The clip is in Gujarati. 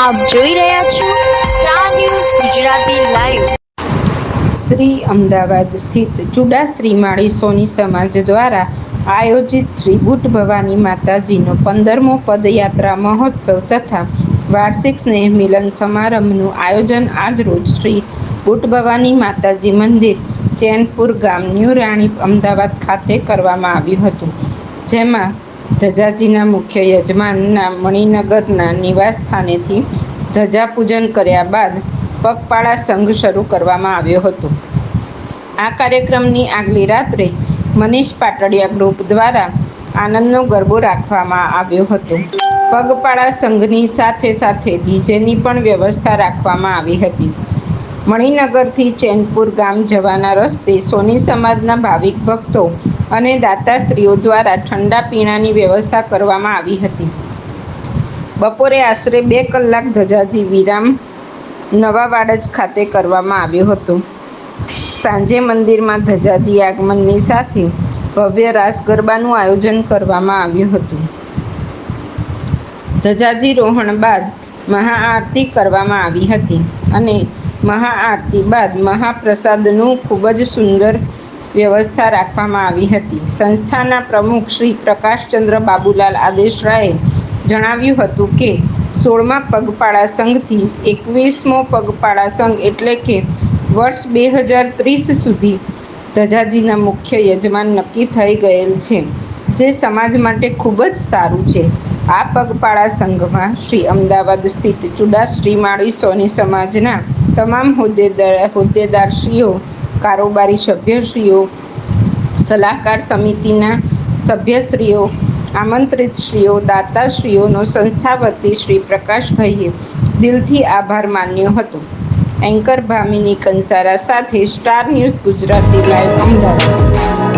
આપ જોઈ રહ્યા છો star news Gujarati live Shri Ahmedabad સ્થિત ચુડાશ્રી માળી સોની સમાજ દ્વારા આયોજિત શ્રી બુટ ભવાની માતાજીનો પંદરમો પદયાત્રા મહોત્સવ તથા વાર્ષિક સ્નેહ મિલન સમારંભનું આયોજન આજરોજ શ્રી બુટ ભવાની માતાજી મંદિર, ચેનપુર ગામ, ન્યૂ રાણી અમદાવાદ ખાતે કરવામાં આવ્યું હતું. જેમાં ધજાજીના મુખ્ય યજમાનના મણિનગરના નિવાસ સ્થાનેથી ધજા પૂજન કર્યા બાદ પગપાળા સંઘ શરૂ કરવામાં આવ્યો હતો. આ કાર્યક્રમની આગલી રાત્રે મનીષ પાટડિયા ગ્રુપ દ્વારા આનંદનો ગરબો રાખવામાં આવ્યો હતો. પગપાળા સંઘની સાથે સાથે ડીજેની પણ વ્યવસ્થા રાખવામાં આવી હતી. મણિનગરથી ચેનપુર ગામ જવાના રસ્તે સોની સમાજના ભાવિક ભક્તો અને દાતાશ્રીઓ દ્વારા ઠંડા પીણાની વ્યવસ્થા કરવામાં આવી હતી. બપોરે આશરે બે કલાક ધજાજી વિરામ નવા વાડજ ખાતે કરવામાં આવ્યો હતો. સાંજે મંદિરમાં ધજાજી આગમનની સાથે ભવ્ય રાસ ગરબાનું આયોજન કરવામાં આવ્યું હતું. ધજાજી રોહણ બાદ મહાઆરતી કરવામાં આવી હતી અને મહાઆરતી બાદ મહાપ્રસાદનું ખૂબ જ સુંદર વ્યવસ્થા રાખવામાં આવી હતી. સંસ્થાના પ્રમુખ શ્રી પ્રકાશચંદ્ર બાબુલાલ આદેશરાએ જણાવ્યું હતું કે, સોળમા પગપાળા સંઘથી એકવીસમો પગપાળા સંઘ એટલે કે વર્ષ બે હજાર ત્રીસ સુધી ધજાજીના મુખ્ય યજમાન નક્કી થઈ ગયેલ છે, જે સમાજ માટે ખૂબ જ સારું છે. આ પગપાળા સંઘમાં શ્રી અમદાવાદ સ્થિત ચુડાશ્રી માળી સોની સમાજના તમામ હોદ્દેદાર, હોદ્દેદારશ્રીઓ, કારોબારી સભ્યશ્રીઓ, સલાહકાર સમિતિના સભ્યશ્રીઓ, આમંત્રિતશ્રીઓ, દાતાશ્રીઓનો સંસ્થા વતી શ્રી પ્રકાશભાઈએ દિલથી આભાર માન્યો હતો. એન્કર ભામિની કંસારા સાથે star news Gujarati live Ahmedabad.